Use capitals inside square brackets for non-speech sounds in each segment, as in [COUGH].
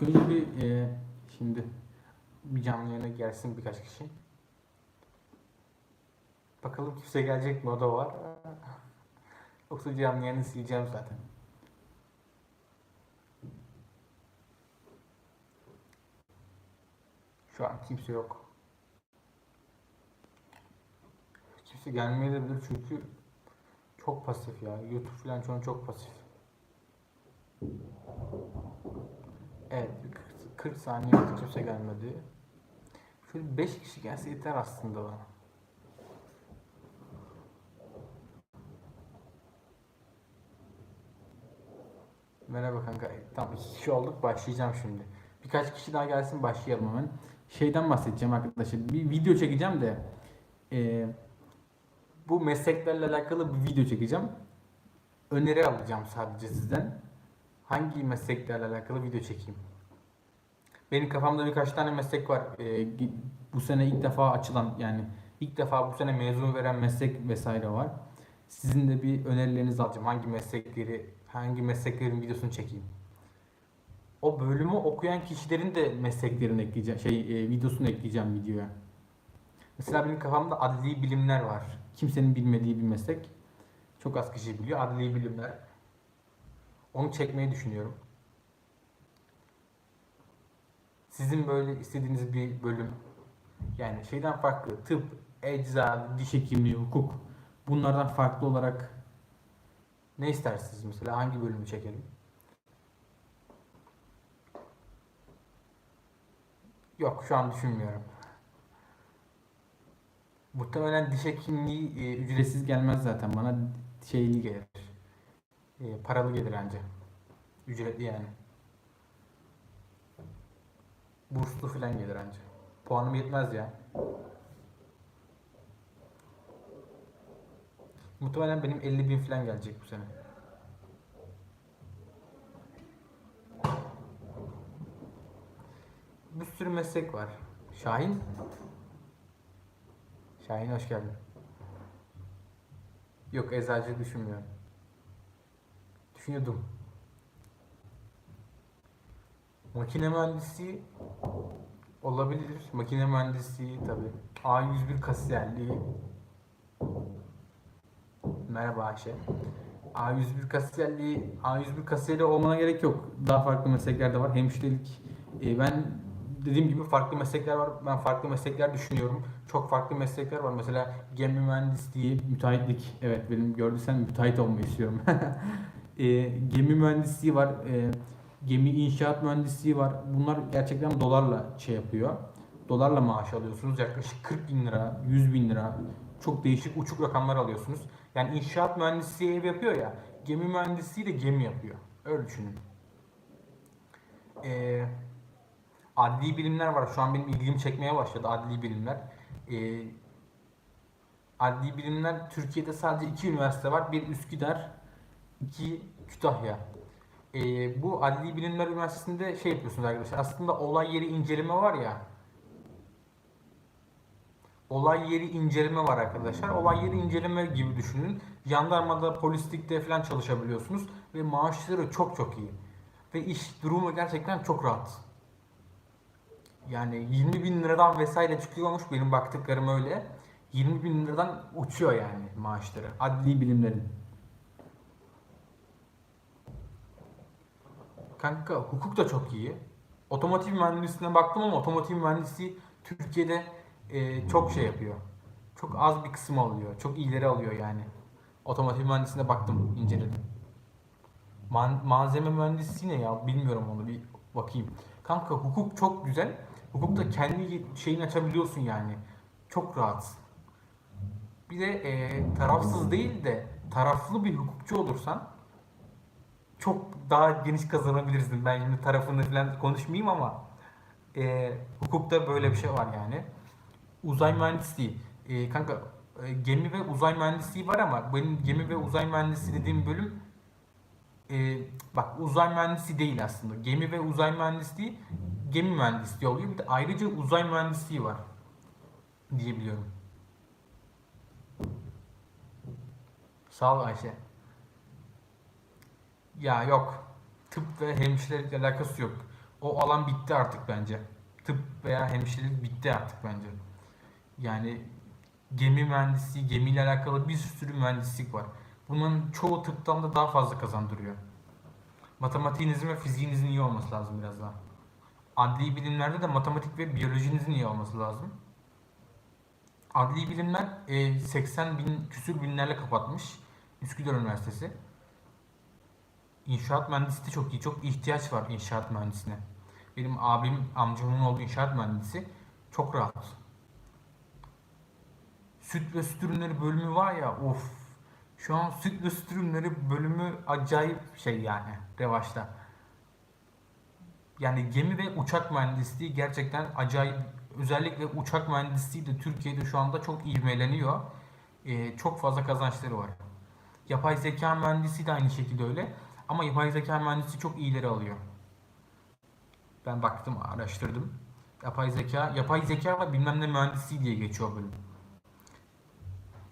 Önce bir e, şimdi bir canlı yayına gelsin birkaç kişi. Bakalım kimse gelecek mi o da var. [LAUGHS] Yoksa canlı yayını sileceğim zaten. Şu an kimse yok. Kimse gelmeyebilir çünkü çok pasif ya. YouTube falan an çok pasif. Evet, 40, 40 saniye kimse gelmedi. Şöyle 5 kişi gelse yeter aslında bana. Merhaba kanka. Tamam iki kişi olduk başlayacağım şimdi. Birkaç kişi daha gelsin başlayalım hemen. Şeyden bahsedeceğim arkadaşlar. Bir video çekeceğim de e, bu mesleklerle alakalı bir video çekeceğim. Öneri alacağım sadece sizden. Hangi mesleklerle alakalı video çekeyim? Benim kafamda birkaç tane meslek var. E, gi- bu sene ilk defa açılan yani ilk defa bu sene mezun veren meslek vesaire var. Sizin de bir önerilerinizi alacağım. Hangi meslekleri, hangi mesleklerin videosunu çekeyim? O bölümü okuyan kişilerin de mesleklerini ekleyeceğim, şey e, videosunu ekleyeceğim videoya. Mesela benim kafamda adli bilimler var. Kimsenin bilmediği bir meslek. Çok az kişi biliyor. Adli bilimler. Onu çekmeyi düşünüyorum. Sizin böyle istediğiniz bir bölüm yani şeyden farklı tıp, ecza, diş hekimliği, hukuk bunlardan farklı olarak ne istersiniz mesela hangi bölümü çekelim? Yok şu an düşünmüyorum. Muhtemelen diş hekimliği e, ücretsiz gelmez zaten bana şeyli gelir. E, paralı gelir anca. Ücretli yani. Burslu falan gelir anca. Puanım yetmez ya. Muhtemelen benim 50 bin falan gelecek bu sene. Bir sürü meslek var. Şahin? Şahin hoş geldin. Yok eczacı düşünmüyorum. Düşünüyordum. Makine mühendisi olabilir. Makine mühendisliği tabi. A101 kasiyerliği. Merhaba Ayşe. A101 kasiyerliği, A101 kasiyeri olmana gerek yok. Daha farklı meslekler de var. Hemşirelik. e, ben dediğim gibi farklı meslekler var. Ben farklı meslekler düşünüyorum. Çok farklı meslekler var. Mesela gemi mühendisliği, müteahhitlik. Evet benim gördüysen müteahhit olmayı istiyorum. [LAUGHS] e, gemi mühendisliği var. E, gemi inşaat mühendisliği var. Bunlar gerçekten dolarla şey yapıyor. Dolarla maaş alıyorsunuz. Yaklaşık 40 bin lira, 100 bin lira. Çok değişik uçuk rakamlar alıyorsunuz. Yani inşaat mühendisliği ev yapıyor ya. Gemi mühendisliği de gemi yapıyor. Öyle düşünün. Ee, adli bilimler var. Şu an benim ilgimi çekmeye başladı adli bilimler. Ee, adli bilimler Türkiye'de sadece iki üniversite var. Bir Üsküdar, iki Kütahya. Ee, bu Adli Bilimler Üniversitesi'nde şey yapıyorsunuz arkadaşlar. Aslında olay yeri inceleme var ya. Olay yeri inceleme var arkadaşlar. Olay yeri inceleme gibi düşünün. Jandarmada, polislikte falan çalışabiliyorsunuz. Ve maaşları çok çok iyi. Ve iş durumu gerçekten çok rahat. Yani 20 bin liradan vesaire çıkıyormuş benim baktıklarım öyle. 20 bin liradan uçuyor yani maaşları. Adli bilimlerin. Kanka hukuk da çok iyi. Otomotiv mühendisliğine baktım ama otomotiv mühendisliği Türkiye'de e, çok şey yapıyor. Çok az bir kısım alıyor. Çok iyileri alıyor yani. Otomotiv mühendisliğine baktım, inceledim. Man- malzeme mühendisliği ne ya? Bilmiyorum onu bir bakayım. Kanka hukuk çok güzel. Hukukta kendi şeyini açabiliyorsun yani. Çok rahat. Bir de e, tarafsız değil de taraflı bir hukukçu olursan çok daha geniş kazanabilirsin. Ben şimdi tarafını falan konuşmayayım ama e, hukukta böyle bir şey var yani. Uzay mühendisliği. E, kanka e, gemi ve uzay mühendisliği var ama benim gemi ve uzay mühendisliği dediğim bölüm e, bak uzay mühendisi değil aslında. Gemi ve uzay mühendisliği gemi mühendisliği oluyor. Bir de ayrıca uzay mühendisliği var diyebiliyorum. Sağ ol Ayşe. Ya yok. Tıp ve hemşirelikle alakası yok. O alan bitti artık bence. Tıp veya hemşirelik bitti artık bence. Yani gemi mühendisliği, gemiyle alakalı bir sürü mühendislik var. Bunların çoğu tıptan da daha fazla kazandırıyor. Matematiğinizin ve fiziğinizin iyi olması lazım biraz daha. Adli bilimlerde de matematik ve biyolojinizin iyi olması lazım. Adli bilimler e, 80 bin küsür binlerle kapatmış. Üsküdar Üniversitesi. İnşaat mühendisi de çok iyi. Çok ihtiyaç var inşaat mühendisine. Benim abim, amcamın olduğu inşaat mühendisi çok rahat. Süt ve süt ürünleri bölümü var ya of. Şu an süt ve süt ürünleri bölümü acayip şey yani revaçta. Yani gemi ve uçak mühendisliği gerçekten acayip. Özellikle uçak mühendisliği de Türkiye'de şu anda çok ivmeleniyor. Ee, çok fazla kazançları var. Yapay zeka mühendisi de aynı şekilde öyle. Ama yapay zeka mühendisi çok iyileri alıyor. Ben baktım, araştırdım. Yapay zeka, yapay zeka ve bilmem ne mühendisliği diye geçiyor bölüm.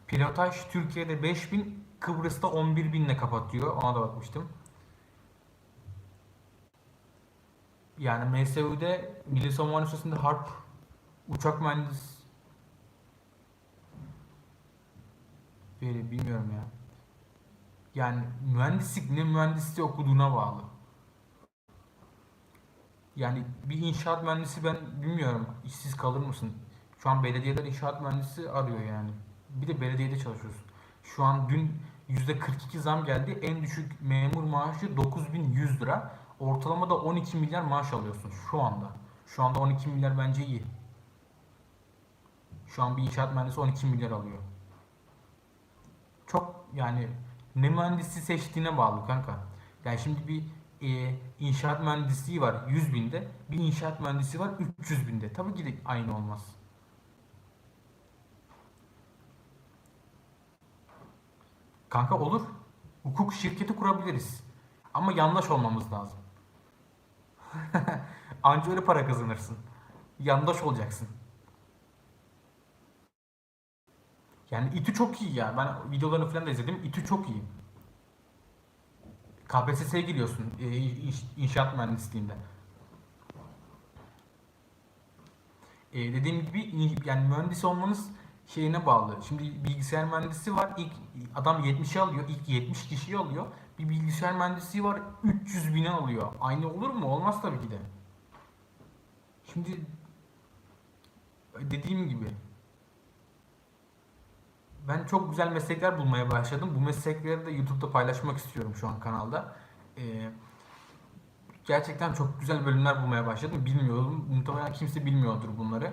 Pilotaj Türkiye'de 5000, Kıbrıs'ta 11.000 ile kapatıyor. Ona da bakmıştım. Yani MSU'de Milli Savunma Üniversitesi'nde harp uçak mühendis Böyle bilmiyorum ya. Yani mühendislik ne mühendisliği okuduğuna bağlı. Yani bir inşaat mühendisi ben bilmiyorum işsiz kalır mısın? Şu an belediyeler inşaat mühendisi arıyor yani. Bir de belediyede çalışıyorsun. Şu an dün %42 zam geldi. En düşük memur maaşı 9100 lira. Ortalama da 12 milyar maaş alıyorsun şu anda. Şu anda 12 milyar bence iyi. Şu an bir inşaat mühendisi 12 milyar alıyor. Çok yani ne mühendisi seçtiğine bağlı kanka. Yani şimdi bir e, inşaat mühendisliği var 100 binde. Bir inşaat mühendisi var 300 binde. Tabii ki de aynı olmaz. Kanka olur. Hukuk şirketi kurabiliriz. Ama yandaş olmamız lazım. [LAUGHS] Anca öyle para kazanırsın. Yandaş olacaksın. Yani İTÜ çok iyi ya. Ben videolarını falan da izledim. İTÜ çok iyi. KPSS'ye giriyorsun e, inşaat mühendisliğinde. E, dediğim gibi yani mühendis olmanız şeyine bağlı. Şimdi bilgisayar mühendisi var. İlk adam 70'e alıyor. İlk 70 kişiyi alıyor. Bir bilgisayar mühendisi var 300 bine alıyor. Aynı olur mu? Olmaz tabii ki de. Şimdi dediğim gibi ben çok güzel meslekler bulmaya başladım. Bu meslekleri de YouTube'da paylaşmak istiyorum şu an kanalda. Ee, gerçekten çok güzel bölümler bulmaya başladım. Bilmiyordum. Muhtemelen kimse bilmiyordur bunları.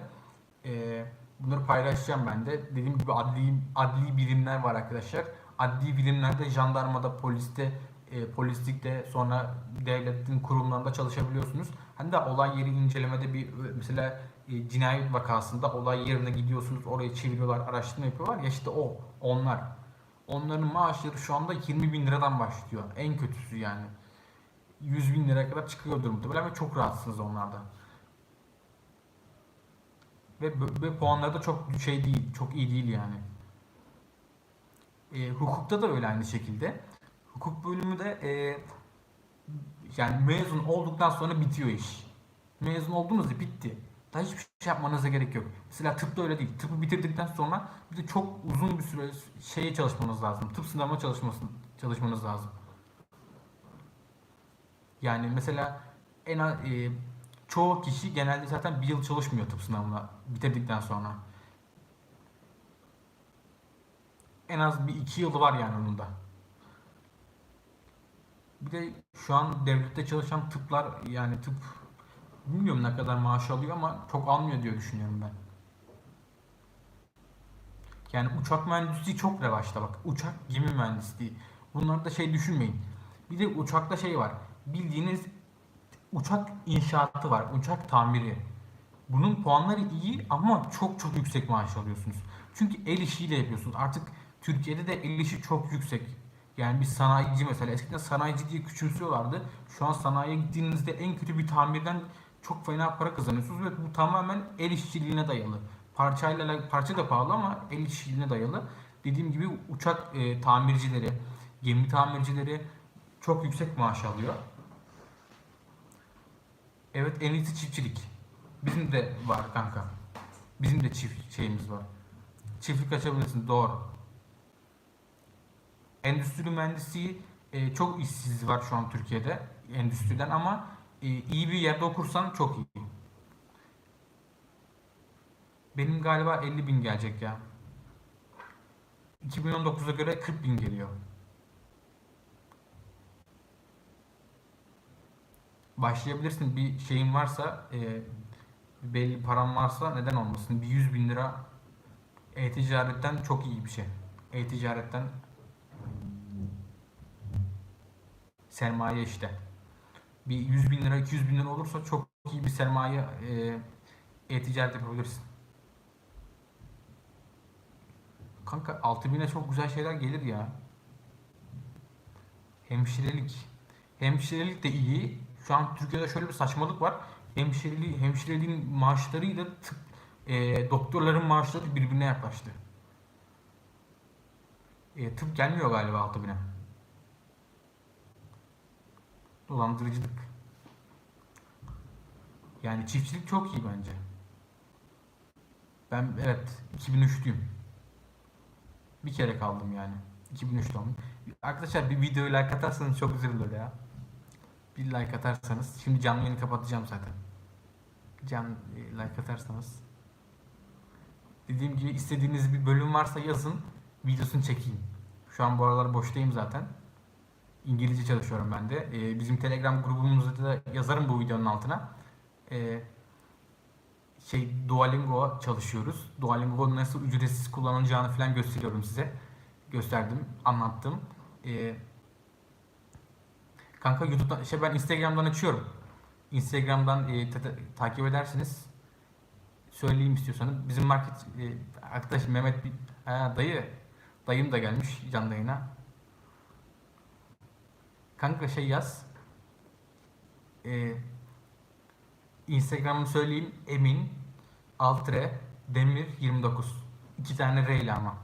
Ee, bunları paylaşacağım ben de. Dediğim gibi adli adli birimler var arkadaşlar. Adli birimlerde jandarmada, poliste, e, polislikte sonra devletin kurumlarında çalışabiliyorsunuz. Hani de olay yeri incelemede bir mesela e, cinayet vakasında olay yerine gidiyorsunuz oraya çeviriyorlar araştırma yapıyorlar ya işte o onlar. Onların maaşları şu anda 20 bin liradan başlıyor. En kötüsü yani. 100 bin liraya kadar çıkıyordur muhtemelen ve çok rahatsınız onlardan. Ve, ve puanları da çok şey değil, çok iyi değil yani. E, hukukta da öyle aynı şekilde. Hukuk bölümü de e, yani mezun olduktan sonra bitiyor iş. Mezun oldunuz ya bitti. Daha hiçbir şey yapmanıza gerek yok. Mesela tıpta öyle değil. Tıpı bitirdikten sonra bir de çok uzun bir süre şeye çalışmanız lazım. Tıp sınavına çalışması, çalışmanız lazım. Yani mesela en az, e, çoğu kişi genelde zaten bir yıl çalışmıyor tıp sınavına bitirdikten sonra. En az bir iki yılı var yani onun da. Bir de şu an devlette çalışan tıplar yani tıp bilmiyorum ne kadar maaş alıyor ama çok almıyor diye düşünüyorum ben. Yani uçak mühendisliği çok revaçta bak. Uçak gemi mühendisliği. Bunları da şey düşünmeyin. Bir de uçakta şey var. Bildiğiniz uçak inşaatı var. Uçak tamiri. Bunun puanları iyi ama çok çok yüksek maaş alıyorsunuz. Çünkü el işiyle yapıyorsunuz. Artık Türkiye'de de el işi çok yüksek. Yani bir sanayici mesela eskiden sanayici diye küçümsüyorlardı. Şu an sanayiye gittiğinizde en kötü bir tamirden çok fena para kazanıyorsunuz ve bu tamamen el işçiliğine dayalı. Parçayla parça da pahalı ama el işçiliğine dayalı. Dediğim gibi uçak e, tamircileri, gemi tamircileri çok yüksek maaş alıyor. Evet en iyisi çiftçilik. Bizim de var kanka. Bizim de çift şeyimiz var. Çiftlik açabilirsin doğru. Endüstri mühendisliği e, çok işsiz var şu an Türkiye'de endüstriden ama iyi bir yerde okursan çok iyi. Benim galiba 50 bin gelecek ya. 2019'a göre 40 bin geliyor. Başlayabilirsin bir şeyin varsa e, belli paran varsa neden olmasın? Bir 100 bin lira e-ticaretten çok iyi bir şey. E-ticaretten sermaye işte. Bir 100 bin lira 200 bin lira olursa çok iyi bir sermaye e, e-ticaret yapabilirsin. Kanka 6000'e çok güzel şeyler gelir ya. Hemşirelik. Hemşirelik de iyi. Şu an Türkiye'de şöyle bir saçmalık var. Hemşireliği, hemşireliğin maaşlarıyla tıp, e, doktorların maaşları birbirine yaklaştı. E, tıp gelmiyor galiba 6000'e. Dolandırıcılık. Yani çiftçilik çok iyi bence. Ben evet 2003'lüyüm. Bir kere kaldım yani. 2003 doğumluyum. Arkadaşlar bir videoyu like atarsanız çok güzel olur ya. Bir like atarsanız. Şimdi canlı yayını kapatacağım zaten. Can e, like atarsanız. Dediğim gibi istediğiniz bir bölüm varsa yazın. Videosunu çekeyim. Şu an bu aralar boştayım zaten. İngilizce çalışıyorum ben de. Ee, bizim Telegram grubumuzda da yazarım bu videonun altına. Ee, şey Duolingo çalışıyoruz. Duolingo nasıl ücretsiz kullanılacağını falan gösteriyorum size. Gösterdim, anlattım. Ee, kanka YouTube'dan, şey ben Instagram'dan açıyorum. Instagram'dan e, ta- ta- takip edersiniz. Söyleyeyim istiyorsanız. Bizim market e, arkadaş Mehmet bir- ha, dayı dayım da gelmiş canlı yayına. Kanka şey yaz. Ee, Instagram'ı söyleyeyim. Emin Altre Demir 29. İki tane R ile ama.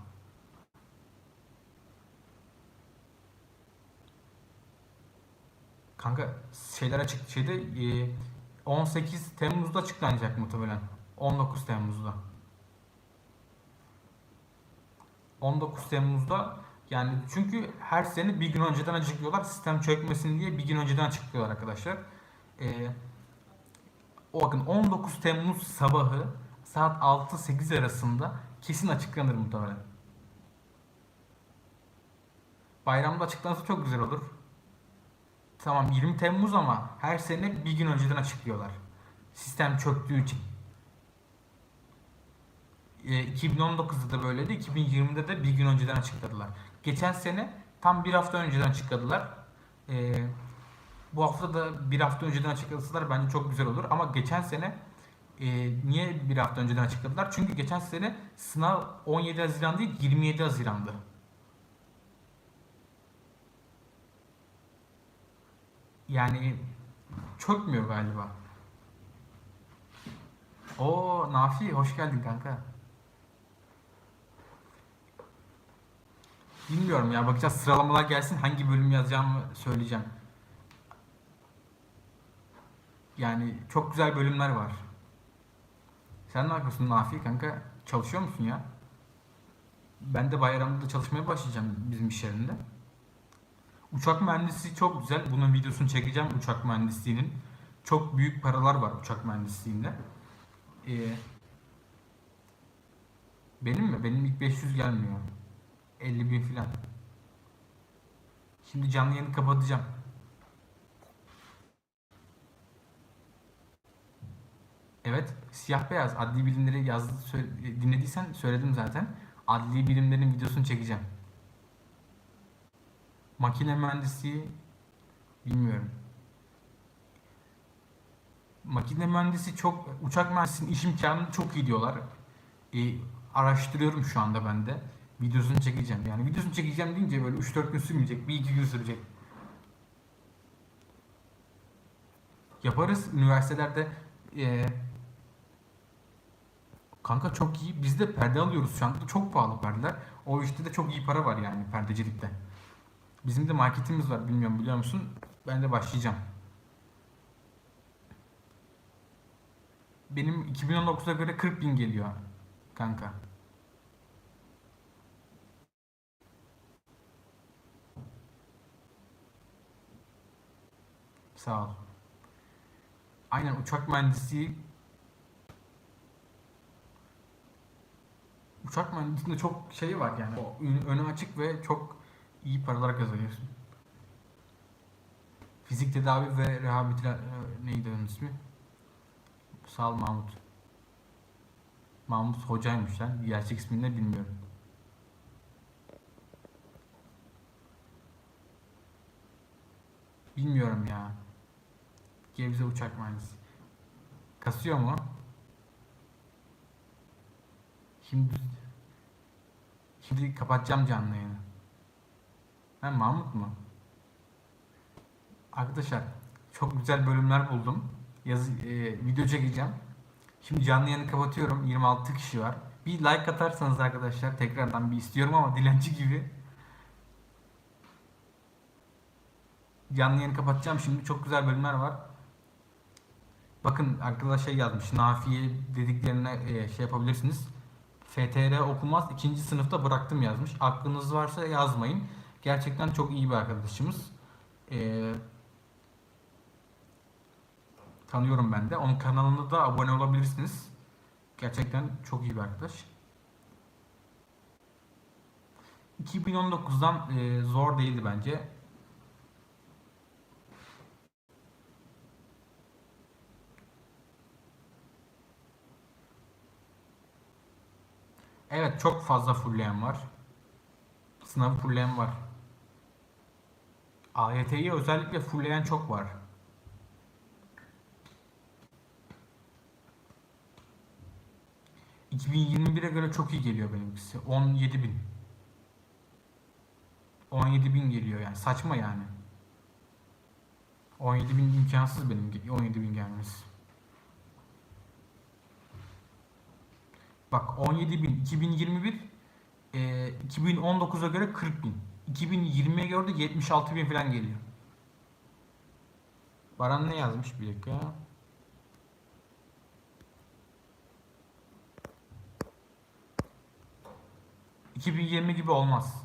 Kanka şeyler açık şeyde e, 18 Temmuz'da açıklanacak muhtemelen. 19 Temmuz'da. 19 Temmuz'da yani çünkü her sene bir gün önceden açıklıyorlar. Sistem çökmesin diye bir gün önceden açıklıyorlar arkadaşlar. Ee, o bakın 19 Temmuz sabahı saat 6-8 arasında kesin açıklanır muhtemelen. Bayramda açıklanırsa çok güzel olur. Tamam 20 Temmuz ama her sene bir gün önceden açıklıyorlar. Sistem çöktüğü için. E, 2019'da da böyleydi. 2020'de de bir gün önceden açıkladılar. Geçen sene tam bir hafta önceden açıkladılar. E, bu hafta da bir hafta önceden açıklasalar bence çok güzel olur. Ama geçen sene e, niye bir hafta önceden açıkladılar? Çünkü geçen sene sınav 17 Haziran değil 27 Haziran'dı. Yani çökmüyor galiba. O Nafi hoş geldin kanka. Bilmiyorum ya bakacağız sıralamalar gelsin hangi bölüm yazacağımı söyleyeceğim. Yani çok güzel bölümler var. Sen ne yapıyorsun Nafi kanka? Çalışıyor musun ya? Ben de bayramda da çalışmaya başlayacağım bizim iş yerinde. Uçak mühendisliği çok güzel. Bunun videosunu çekeceğim uçak mühendisliğinin. Çok büyük paralar var uçak mühendisliğinde. Ee, benim mi? Benim ilk 500 gelmiyor. 50 bin filan. Şimdi canlı yayını kapatacağım. Evet, siyah beyaz adli bilimleri yazdı, sö- dinlediysen söyledim zaten. Adli bilimlerin videosunu çekeceğim. Makine mühendisliği bilmiyorum. Makine mühendisi çok uçak mühendisinin iş imkanı çok iyi diyorlar. E, araştırıyorum şu anda ben de. Videosunu çekeceğim. Yani videosunu çekeceğim deyince böyle 3-4 gün sürmeyecek. 1-2 gün sürecek. Yaparız üniversitelerde e, Kanka çok iyi. Biz de perde alıyoruz şu anda. Çok pahalı perdeler. O işte de çok iyi para var yani perdecilikte. Bizim de marketimiz var. Bilmiyorum biliyor musun? Ben de başlayacağım. benim 2019'a göre 40 bin geliyor kanka. Sağ ol. Aynen uçak mühendisliği uçak mühendisliğinde çok şey var yani. O ön- önü açık ve çok iyi paralar kazanıyorsun. Fizik tedavi ve rehabilitasyon neydi onun ismi? Sağ ol Mahmut. Mahmut hocaymış lan. Gerçek ismini de bilmiyorum. Bilmiyorum ya. Gebze uçak mühendisi. Kasıyor mu? Şimdi Şimdi kapatacağım canlı yayını. Ben Mahmut mu? Arkadaşlar çok güzel bölümler buldum. Yazı, e, video çekeceğim. Şimdi canlı yayını kapatıyorum. 26 kişi var. Bir like atarsanız arkadaşlar tekrardan bir istiyorum ama [LAUGHS] dilenci gibi. Canlı yayını kapatacağım şimdi. Çok güzel bölümler var. Bakın arkadaş şey yazmış. Nafiye dediklerine e, şey yapabilirsiniz. FTR okumaz. ikinci sınıfta bıraktım yazmış. Aklınız varsa yazmayın. Gerçekten çok iyi bir arkadaşımız. Ee, tanıyorum ben de. Onun kanalına da abone olabilirsiniz. Gerçekten çok iyi bir arkadaş. 2019'dan e, zor değildi bence. Evet çok fazla fullleyen var. Sınavı fullleyen var. AYT'yi özellikle fullleyen çok var. ...2021'e göre çok iyi geliyor benimkisi. 17 bin. 17 bin geliyor yani. Saçma yani. 17 bin imkansız benim 17 bin gelmesi. Bak 17 bin 2021 e, 2019'a göre 40 bin. 2020'ye göre de 76 bin falan geliyor. Baran ne yazmış bir dakika. ...2020 gibi olmaz.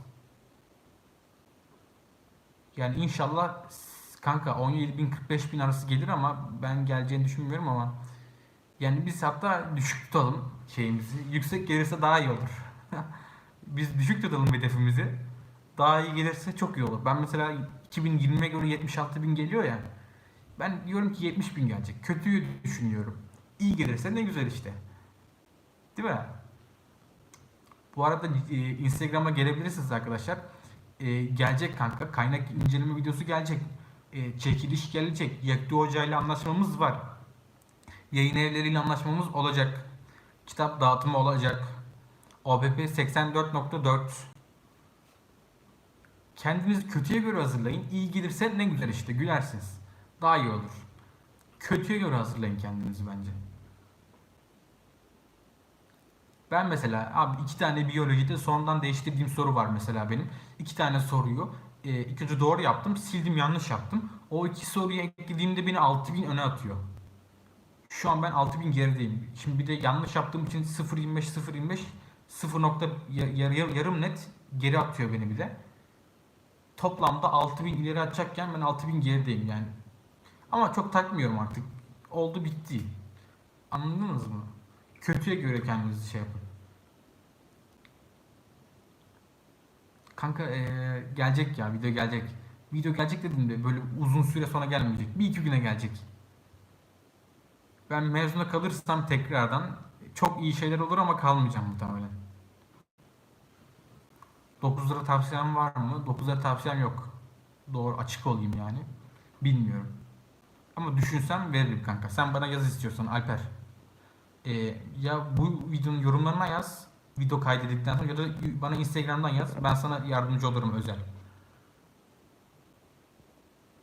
Yani inşallah kanka 17 bin 45 bin arası gelir ama ben geleceğini düşünmüyorum ama yani biz hatta düşük tutalım şeyimizi. Yüksek gelirse daha iyi olur. [LAUGHS] biz düşük tutalım hedefimizi. Daha iyi gelirse çok iyi olur. Ben mesela 2020'ye göre 76 bin geliyor ya. Ben diyorum ki 70 bin gelecek. Kötüyü düşünüyorum. İyi gelirse ne güzel işte. Değil mi? Bu arada e, Instagram'a gelebilirsiniz arkadaşlar. E, gelecek kanka. Kaynak inceleme videosu gelecek. E, çekiliş gelecek. Yekti Hoca ile anlaşmamız var. Yayın evleriyle anlaşmamız olacak. Kitap dağıtımı olacak. OBP 84.4 Kendinizi kötüye göre hazırlayın. İyi gelirse ne güzel işte gülersiniz. Daha iyi olur. Kötüye göre hazırlayın kendinizi bence. Ben mesela abi iki tane biyolojide sonradan değiştirdiğim soru var mesela benim. İki tane soruyu e, ilk doğru yaptım, sildim yanlış yaptım. O iki soruyu eklediğimde beni 6000 öne atıyor. Şu an ben 6000 gerideyim. Şimdi bir de yanlış yaptığım için 0.25 0.25 0 nokta yarım, yarım net geri atıyor beni bir de. Toplamda 6000 ileri atacakken ben 6000 gerideyim yani. Ama çok takmıyorum artık. Oldu bitti. Anladınız mı? Kötüye göre kendinizi şey yapın. Kanka ee, gelecek ya video gelecek. Video gelecek dedim de böyle uzun süre sonra gelmeyecek. Bir iki güne gelecek. Ben mezuna kalırsam tekrardan çok iyi şeyler olur ama kalmayacağım muhtemelen. 9 lira tavsiyem var mı? 9 lira tavsiyem yok. Doğru açık olayım yani. Bilmiyorum. Ama düşünsem veririm kanka. Sen bana yaz istiyorsan Alper. Ee, ya bu videonun yorumlarına yaz. Video kaydedildikten sonra ya da bana Instagram'dan yaz. Ben sana yardımcı olurum özel.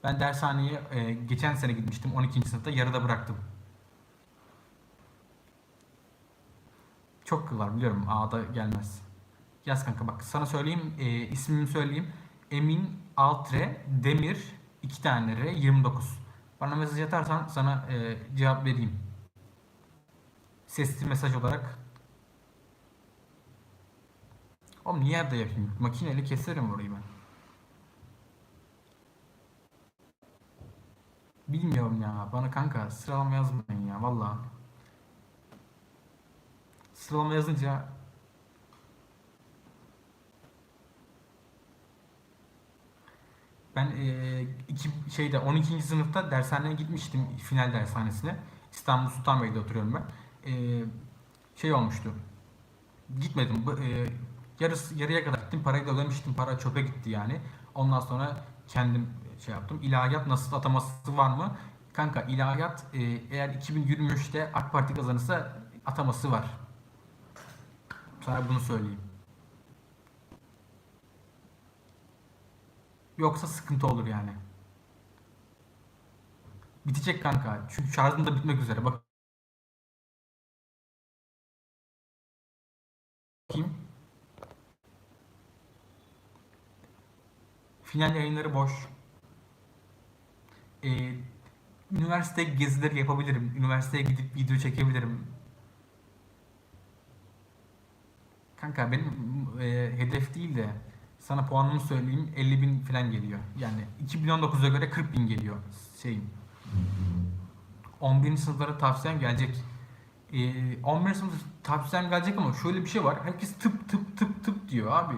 Ben dershaneye e, geçen sene gitmiştim 12. sınıfta yarıda bıraktım. Çok kıl var biliyorum. A'da gelmez. Yaz kanka bak sana söyleyeyim e, ismimi söyleyeyim. Emin Altre Demir 2 tane R 29. Bana mesaj atarsan sana e, cevap vereyim. sesli mesaj olarak. Oğlum niye yerde yapayım? Makineyle keserim orayı ben. Bilmiyorum ya. Bana kanka sıralama yazmayın ya. Vallahi. Sıralama yazınca Ben eee iki şeyde 12. sınıfta dershaneye gitmiştim final dershanesine. İstanbul Sultanbeyli'de oturuyorum ben. Eee, şey olmuştu. Gitmedim. Eee, yarısı yarıya kadar gittim. Parayı da ödemiştim. Para çöpe gitti yani. Ondan sonra kendim şey yaptım. İlahiyat nasıl ataması var mı? Kanka ilahiyat eee, eğer 2023'te AK Parti kazanırsa ataması var. Sana bunu söyleyeyim. Yoksa sıkıntı olur yani. Bitecek kanka. Çünkü şarjım da bitmek üzere. Bak- Bakayım. Final yayınları boş. Ee, üniversite gezileri yapabilirim. Üniversiteye gidip video çekebilirim. Kanka benim e, hedef değil de sana puanımı söyleyeyim 50 bin falan geliyor. Yani 2019'a göre 40 bin geliyor şeyim. 11. sınıflara tavsiyem gelecek. Ee, 11. sınıf tavsiyem gelecek ama şöyle bir şey var. Herkes tıp tıp tıp tıp diyor abi.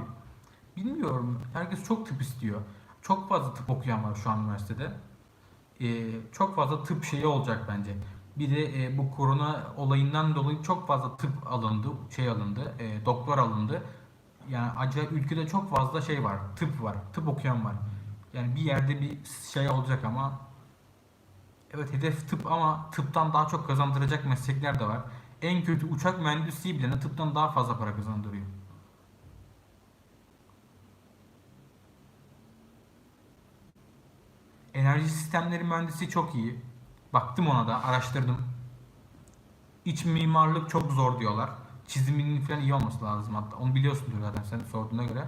Bilmiyorum. Herkes çok tıp istiyor. Çok fazla tıp okuyan var şu an üniversitede. Ee, çok fazla tıp şeyi olacak bence. Bir de e, bu korona olayından dolayı çok fazla tıp alındı, şey alındı, e, doktor alındı. Yani acayip ülkede çok fazla şey var, tıp var, tıp okuyan var. Yani bir yerde bir şey olacak ama evet hedef tıp ama tıptan daha çok kazandıracak meslekler de var. En kötü uçak mühendisliği bile tıptan daha fazla para kazandırıyor. Enerji sistemleri mühendisi çok iyi. Baktım ona da, araştırdım. İç mimarlık çok zor diyorlar. Çiziminin falan iyi olması lazım hatta. Onu biliyorsundur zaten sen sorduğuna göre.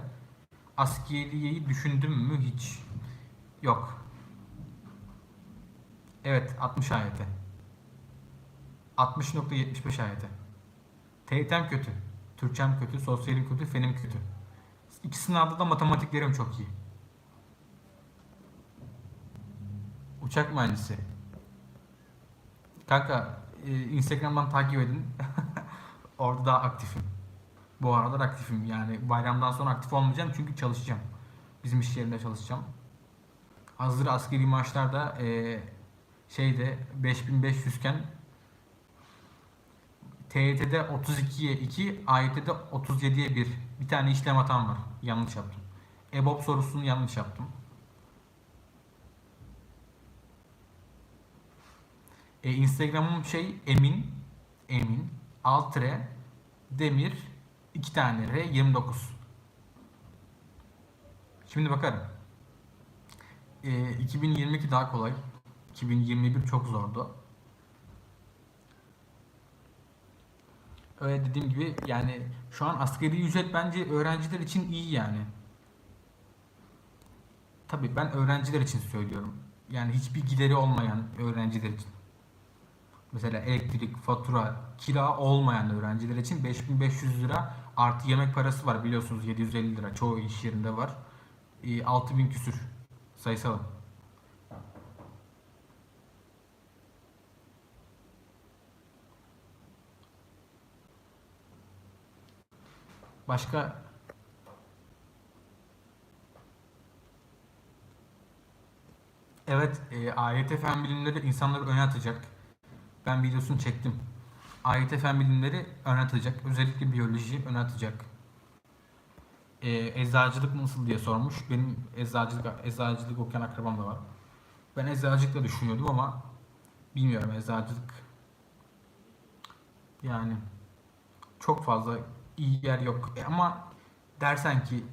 Askeriyeyi düşündüm mü hiç? Yok. Evet 60 ayete. 60.75 ayete. TYT'm kötü. Türkçem kötü, sosyalim kötü, fenim kötü. İki sınavda da matematiklerim çok iyi. Uçak mühendisi. Kanka e, Instagram'dan takip edin. [LAUGHS] Orada daha aktifim. Bu aralar aktifim. Yani bayramdan sonra aktif olmayacağım çünkü çalışacağım. Bizim iş yerinde çalışacağım. Hazır askeri maaşlarda e, şeyde 5500 iken TYT'de 32'ye 2, AYT'de 37'ye 1. Bir tane işlem hatam var. Yanlış yaptım. EBOB sorusunu yanlış yaptım. E, Instagram'ım şey Emin Emin Altre Demir iki tane R 29. Şimdi bakarım. E, 2022 daha kolay. 2021 çok zordu. Öyle dediğim gibi yani şu an asgari ücret bence öğrenciler için iyi yani. Tabii ben öğrenciler için söylüyorum. Yani hiçbir gideri olmayan öğrenciler için. Mesela elektrik, fatura, kira olmayan öğrenciler için 5500 lira artı yemek parası var biliyorsunuz 750 lira çoğu iş yerinde var. E, 6000 küsür sayısal. Başka Evet, e, AYT fen bilimleri insanları öne atacak. Ben videosunu çektim. AYT fen bilimleri öne atacak. Özellikle biyoloji öne atacak. Ee, eczacılık nasıl diye sormuş. Benim eczacılık, eczacılık okuyan akrabam da var. Ben eczacılıkla düşünüyordum ama bilmiyorum eczacılık. Yani çok fazla iyi yer yok. E, ama dersen ki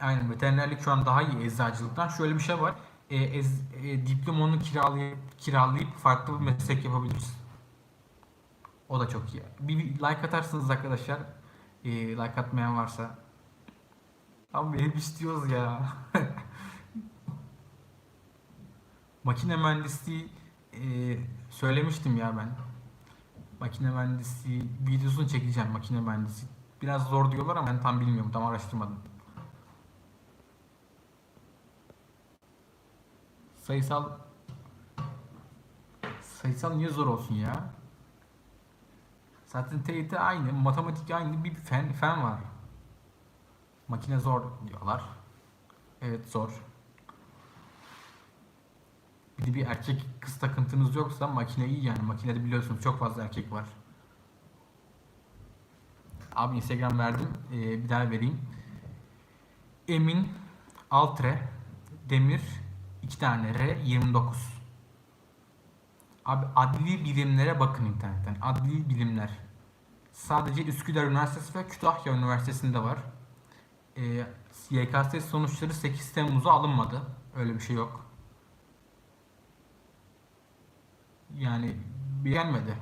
aynen veterinerlik şu an daha iyi eczacılıktan. Şöyle bir şey var. E, ez, e, diplomanı kiralayıp, kiralayıp farklı bir meslek yapabilirsin. O da çok iyi. Bir, bir like atarsınız arkadaşlar. E, like atmayan varsa. Abi hep istiyoruz ya. [LAUGHS] Makine mühendisliği e, söylemiştim ya ben. Makine mühendisi videosunu çekeceğim makine mühendisi. Biraz zor diyorlar ama ben tam bilmiyorum. Tam araştırmadım. Sayısal sayısal niye zor olsun ya? Zaten TYT aynı, matematik aynı bir fen, fen var. Makine zor diyorlar. Evet zor. Bir de bir erkek kız takıntınız yoksa makine iyi yani. Makinede biliyorsunuz çok fazla erkek var. Abi Instagram verdim. Ee, bir daha vereyim. Emin Altre Demir 2 tane R 29. Abi adli bilimlere bakın internetten. Adli bilimler. Sadece Üsküdar Üniversitesi ve Kütahya Üniversitesi'nde var. Ee, YKS sonuçları 8 Temmuz'a alınmadı. Öyle bir şey yok. Yani gelmedi.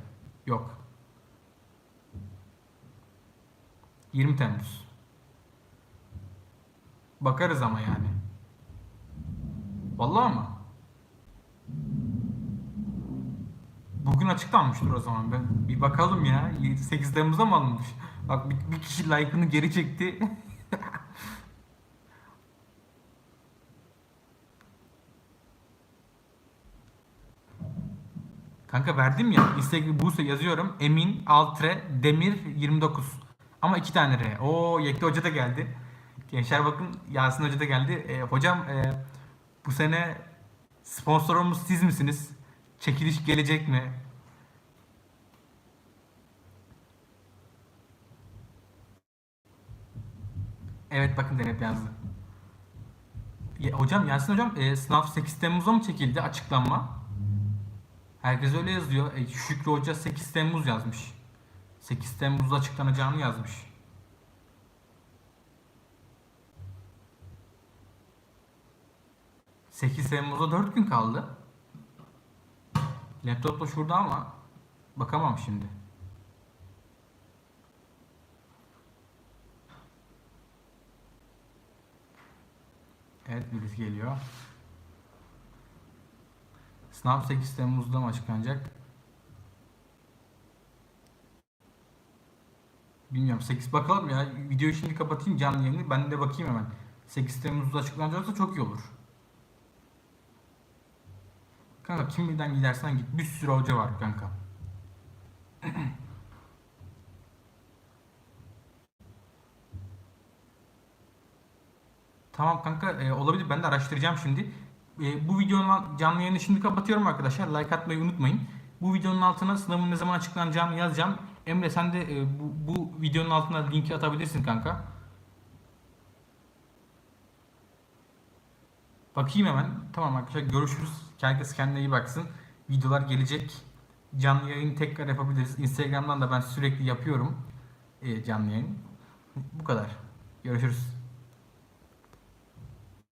Yok. 20 Temmuz. Bakarız ama yani. Vallahi mı? Bugün açıklanmıştır o zaman. Ben bir bakalım ya. 8 Temmuz'da mı alınmış? Bak bir, bir kişi like'ını geri çekti. [LAUGHS] Kanka verdim ya. Instagram Buse yazıyorum. Emin Altre Demir 29. Ama iki tane R. Oo Yekta Hoca da geldi. Gençler bakın Yasin Hoca da geldi. E, hocam e, bu sene sponsorumuz siz misiniz? Çekiliş gelecek mi? Evet bakın Zeynep yazdı. Ya, hocam Yasin hocam e, sınav 8 Temmuz'a mı çekildi açıklanma? Herkes öyle yazıyor. E, Şükrü Hoca 8 Temmuz yazmış. 8 Temmuz'da açıklanacağını yazmış. Sekiz Temmuz'a 4 gün kaldı. Laptop da şurada ama bakamam şimdi. Evet birisi geliyor. Sınav 8 Temmuz'da mı açıklanacak? Bilmiyorum 8 bakalım ya. Videoyu şimdi kapatayım canlı yayını. Ben de bakayım hemen. 8 Temmuz'da açıklanacaksa çok iyi olur. Kanka kim birden gidersen git. Bir sürü hoca var kanka. [CLEARS THROAT] Tamam kanka e, olabilir. Ben de araştıracağım şimdi. E, bu videonun canlı yayını şimdi kapatıyorum arkadaşlar. Like atmayı unutmayın. Bu videonun altına sınavın ne zaman açıklanacağını yazacağım. Emre sen de e, bu, bu videonun altına linki atabilirsin kanka. Bakayım hemen. Tamam arkadaşlar görüşürüz. Herkes kendine iyi baksın. Videolar gelecek. Canlı yayın tekrar yapabiliriz. Instagram'dan da ben sürekli yapıyorum. E, canlı yayın. Bu kadar. Görüşürüz.